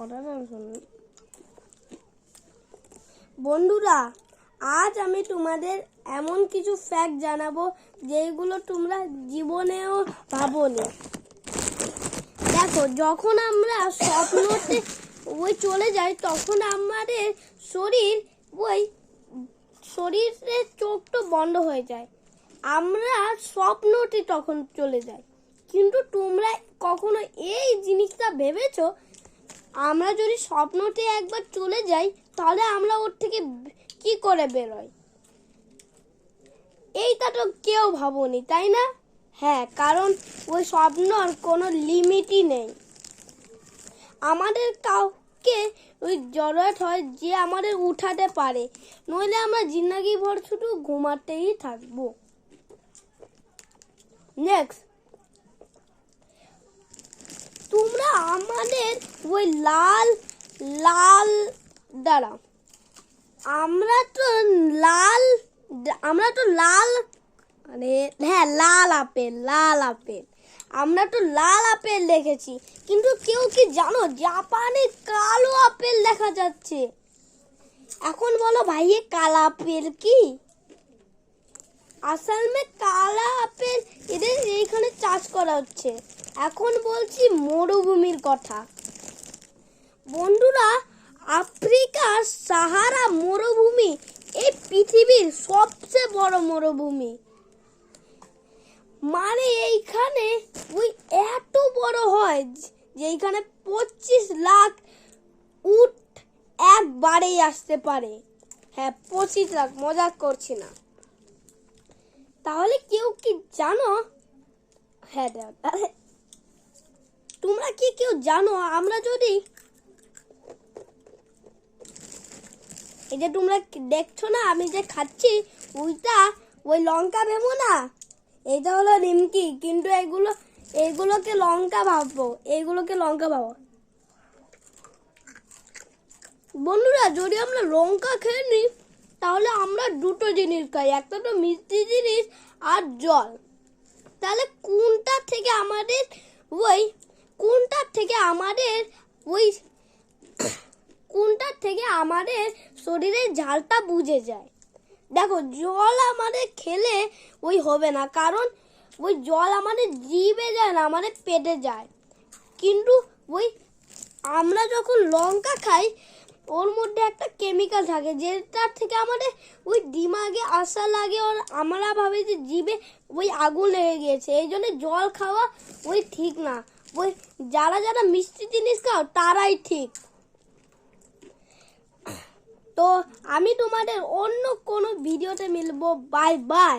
কথাটা বন্ধুরা, আজ আমি তোমাদের এমন কিছু ফ্যাক্ট জানাব যেগুলো তোমরা জীবনেও ভাবোনি। দেখো, যখন আমরা স্বপ্নতে ওই চলে যাই, তখন আমাদের শরীর ওই শরীরের চোখটা বন্ধ হয়ে যায়। আমরা স্বপ্নটি তখন চলে যাই। কিন্তু তোমরা কখনো এই জিনিসটা ভেবেছো আমরা যদি স্বপ্নতে একবার চলে যাই, তাহলে আমরা ওর থেকে কি করে বেরোই? এইটা তো কেউ ভাবনি, তাই না? হ্যাঁ কারণ ওই স্বপ্নর কোনো লিমিটই নেই। আমাদের কাউকে ওই জরুরত হয় যে আমাদের উঠাতে পারে, নইলে আমরা জিন্নাগি ভর শুধু ঘুমাতেই থাকব। নেক্সট তোমরা আমাদের ওই লাল লাল দ্বারা। আমরা তো লাল, আমরা তো লাল মানে হ্যাঁ লাল আপেল লাল আপেল। আমরা তো লাল আপেল দেখেছি। কিন্তু কেউ কি জানো, জাপানে কালো আপেল দেখা যাচ্ছে? এখন বলো ভাই কালা আপেল কি? আসল কালা আপেল এদের এইখানে চাষ করা হচ্ছে। এখন বলছি মরুভূমির কথা। বন্ধুরা, আফ্রিকার সাহারা মরুভূমি এই পৃথিবীর সবচেয়ে বড় মরুভূমি। মানে এইখানে ওই এত বড় হয় যে এইখানে পঁচিশ লাখ উট একবারেই আসতে পারে। হ্যাঁ পঁচিশ লাখ মজা করছি না। তাহলে কেউ কি জানো? হ্যাঁ তোমরা কি কেউ জানো? আমরা যদি এই যে তোমরা দেখছ না, আমি যে খাচ্ছি ওইটা ওই লঙ্কা ভেবো না? এইটা হলো নিমকি, কিন্তু এগুলো, এগুলোকে লঙ্কা ভাববো এইগুলোকে লঙ্কা ভাবো। বন্ধুরা, যদি আমরা লঙ্কা খেয়ে নিই, তাহলে আমরা দুটো জিনিস খাই, একটা তো মিষ্টি জিনিস আর জল। তাহলে কোনটা থেকে আমাদের ওই কোনটার থেকে আমাদের ওই কোনটার থেকে আমাদের শরীরের ঝালটা বুঝে যায়? দেখো, জল আমাদের খেলে ওই হবে না, কারণ ওই জল আমাদের জিভে যায় না, আমাদের পেটে যায়। কিন্তু ওই আমরা যখন লঙ্কা খাই, ওর মধ্যে একটা কেমিক্যাল থাকে, যেটার থেকে আমাদের ওই দিমাগে আশা লাগে আর আমরা ভাবে যে জিভে ওই আগুন লেগে গিয়েছে। এই জন্য জল খাওয়া ওই ঠিক না। ওই যারা যারা মিষ্টি জিনিস খাও, তারাই ঠিক। তো আমি তোমাদের অন্য কোনো ভিডিওতে মিলবো। Bye bye.